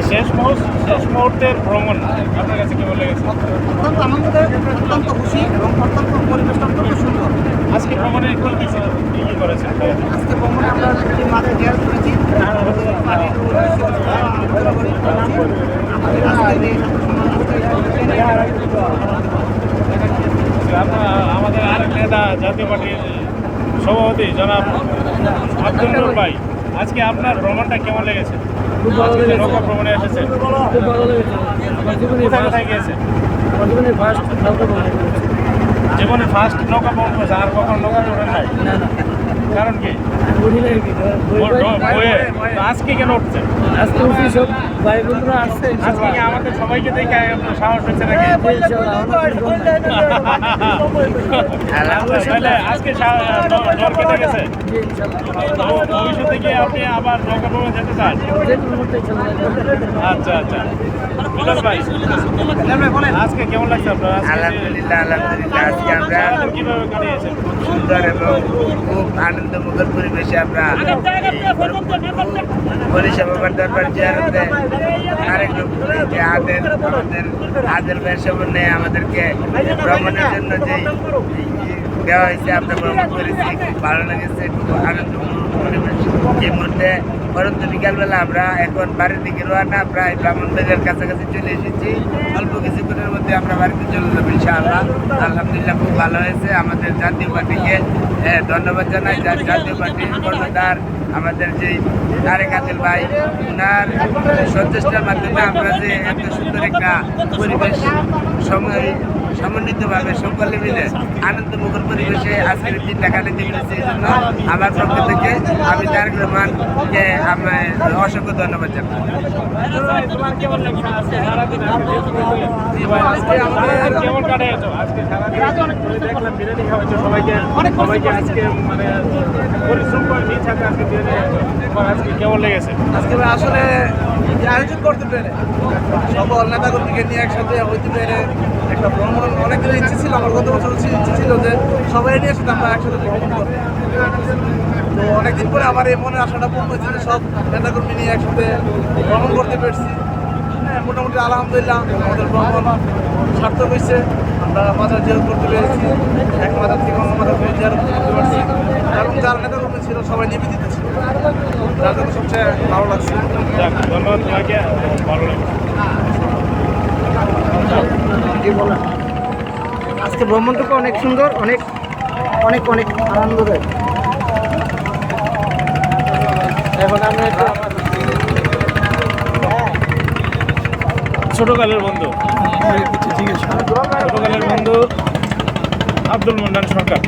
আজকে শেষ মুহূর্ত শেষ মুহূর্তের ভ্রমণ। আপনার কাছে কেমন লেগেছে অত্যন্ত আনন্দদায়ক অত্যন্ত খুশি এবং অত্যন্ত পরিবেশটা অত্যন্ত সুন্দর। আজকে ভ্রমণে কি কি করেছেন? আজকে ভ্রমণে আমরা দুটি মাঠে জিয়ার করেছি। আমাদের আমাদের আরেক নেতা জাতীয় পার্টির সভাপতি জনাব আব্দুল ভাই। আজকে আপনার ভ্রমণটা কেমন লেগেছে? খুব ভালো আজকে লেগেছে। নৌকা ভ্রমণে এসেছেন খুব ভালো লেগেছে। জীবনে কোথায় কোথায় গিয়েছেন জীবনে ফার্স্ট নৌকা ভ্রমণ জীবনে ফার্স্ট নৌকা ভ্রমণ করেছে আর কখন নৌকা ভ্রমণ নাই? না না। কারণ কি আজকে কেন উঠছেন আজকে উঠি সব ভাই বন্ধুরা আসছে আজকে কি আমাদের সবাইকে দেখে আপনার সাহস হচ্ছে নাকি আজকে কেটে গেছে ভবিষ্যতে কি আপনি আবার ভ্রমণ যেতে চান। আচ্ছা আচ্ছা আজকে কেমন লাগছে আপনার? আলহামদুলিল্লাহ আলহামদুলিল্লাহ আজকে আমরা সুন্দর এবং খুব আনন্দমুখর পরিবেশে আমরা পরিষেবা দরবার জিয়ারতে আরেক যে আদের আমাদের আদের ব্যবসাপন্নে আমাদেরকে ভ্রমণের জন্য যেই দেওয়া হয়েছে, আমরা ভ্রমণ করেছি ভালো লেগেছে খুব আনন্দমূলক পরিবেশ এই মুহূর্তে পরন্ত বিকালবেলা আমরা এখন বাড়ির দিকে রওনা, প্রায় ব্রাহ্মণবাজার কাছাকাছি চলে এসেছি। অল্প কিছুক্ষণের মধ্যে আমরা বাড়িতে চলে যাব, ইনশাআল্লাহ। আলহামদুলিল্লাহ খুব ভালো হয়েছে। আমাদের জাতীয় পার্টিকে ধন্যবাদ জানাই। জাতীয় পার্টির কর্ণধার আমাদের যে তারেক আদিল ভাই ওনার সচেষ্টার মাধ্যমে আমরা যে এত সুন্দর একটা পরিবেশ সময় সমন্বিতভাবে সকলে মিলে আনন্দমুখর পরিবেশে আজকের দিনটা কাটাতে পেরেছি এই জন্য আমার পক্ষ থেকে আমি তারেক রহমানকে আমার অসংখ্য ধন্যবাদ জানাই। আজকে মানে আসলে আয়োজন করতে পেরে সকল নেতাকর্মীকে নিয়ে একসাথে হইতে পেরে একটা ভ্রমণ অনেকদিন ইচ্ছে ছিল আমার গত বছর হচ্ছে ইচ্ছে ছিল যে সবাই নিয়ে সাথে আমরা একসাথে তো অনেকদিন পরে আমার এই মনে আশাটা পূর্ণ হয়েছে যে সব নেতাকর্মী নিয়ে একসাথে ভ্রমণ করতে পেরেছি। হ্যাঁ মোটামুটি আলহামদুলিল্লাহ আমাদের ভ্রমণ সার্থক হয়েছে। আমরা মাজার জিয়ারত করতে পেরেছি এক মাজার থেকে অন্য মাজার জিয়ারত করতে পারছি। এবং যারা নেতাকর্মী ছিল সবাই নিবেদিত ছিল। যার জন্য সবচেয়ে ভালো লাগছে। ধন্যবাদ তোমাকে ভালো লেগেছে। আজকে ভ্রমণটুকু অনেক সুন্দর, অনেক অনেক অনেক আনন্দদায়ক এখন আমরা ছোটকালের বন্ধু। ছোটকালের বন্ধু আব্দুল মন্ডান সরকার।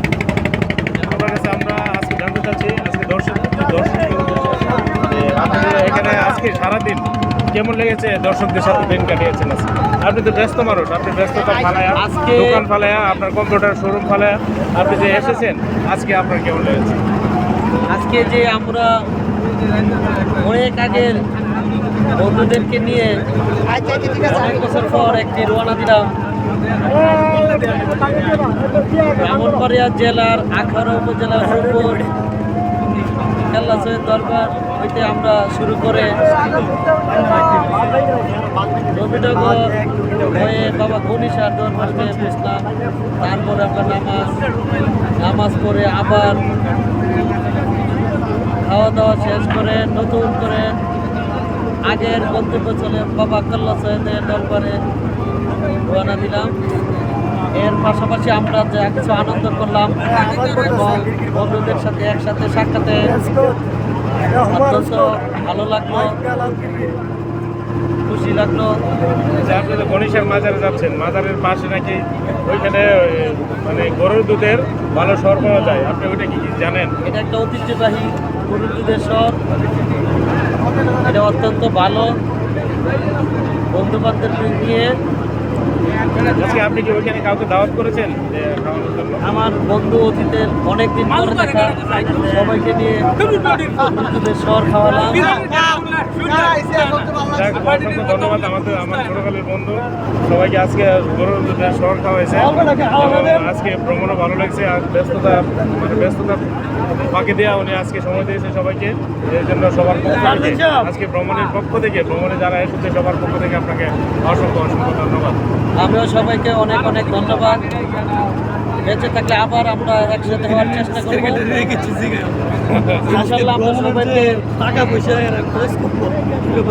আপনার কাছে আমরা আজকে জানতে চাচ্ছি, আজকে দর্শক দর্শক এখানে আজকে সারাদিন কেমন লেগেছে? দর্শকদের সাথে দিন কাটিয়েছেন আপনি তো ব্যস্ত মানুষ আপনি ব্যস্ততা ফালায়া আজকে- দোকান ফালায়া আপনার কম্পিউটার শোরুম ফালায়া আপনি যে এসেছেন আজকে আপনার কেমন লেগেছে? আজকে যে আমরা অনেক আগের বন্ধুদেরকে নিয়ে অনেক বছর পর একটি রওনা দিলাম। ব্রাহ্মণবাড়িয়া জেলার আখাড়া উপজেলার খেলা সৈয়দ দরবার হইতে আমরা শুরু করে রবিনগর হয়ে বাবা গণিসার দরবারে বসলাম। তারপরে আমরা নামাজ নামাজ পড়ে আবার খাওয়া দাওয়া শেষ করে নতুন করে আগের গন্তব্য চলে বাবা কাল্লা সৈয়দের দরবারে রওনা দিলাম। এর পাশাপাশি আমরা যা কিছু আনন্দ করলাম বন্ধুদের সাথে একসাথে সাক্ষাতে অত্যন্ত ভালো লাগল খুশি লাগল। যে আপনি তো গণেশের মাজারে যাচ্ছেন মাজারের পাশে নাকি ওইখানে মানে গরুর দুধের ভালো সর পাওয়া যায়? আপনি ওইটা কি জানেন? এটা একটা ঐতিহ্যবাহী গরুর দুধের শহর। এটা অত্যন্ত ভালো। বন্ধু বান্ধব নিয়ে আজকে আপনি কি ওইখানে কাউকে দাওয়াত করেছেন যে আমার বন্ধু অতীতের অনেকদিন পরে দেখা সবাইকে নিয়ে শহর খাওয়ালাম। ধন্যবাদ আমাদের আমার ছোটকালের বন্ধু। সবাইকে আজকে গরুর শহর খাওয়াইছে। আজকে ভ্রমণও ভালো লাগছে আর ব্যস্ততা মানে ব্যস্ততা ফাঁকি দেওয়া উনি আজকে সময় দিয়েছে সবাইকে। এর জন্য সবার পক্ষ থেকে আজকে ভ্রমণের পক্ষ থেকে ভ্রমণে যারা এসেছে সবার পক্ষ থেকে আপনাকে অসংখ্য অসংখ্য ধন্যবাদ। আমিও সবাইকে অনেক অনেক ধন্যবাদ। বেঁচে থাকলে আবার আমরা একসাথে হওয়ার চেষ্টা করব। ইনশাল্লাহ আমরা সবাইকে টাকা পয়সা খরচ করব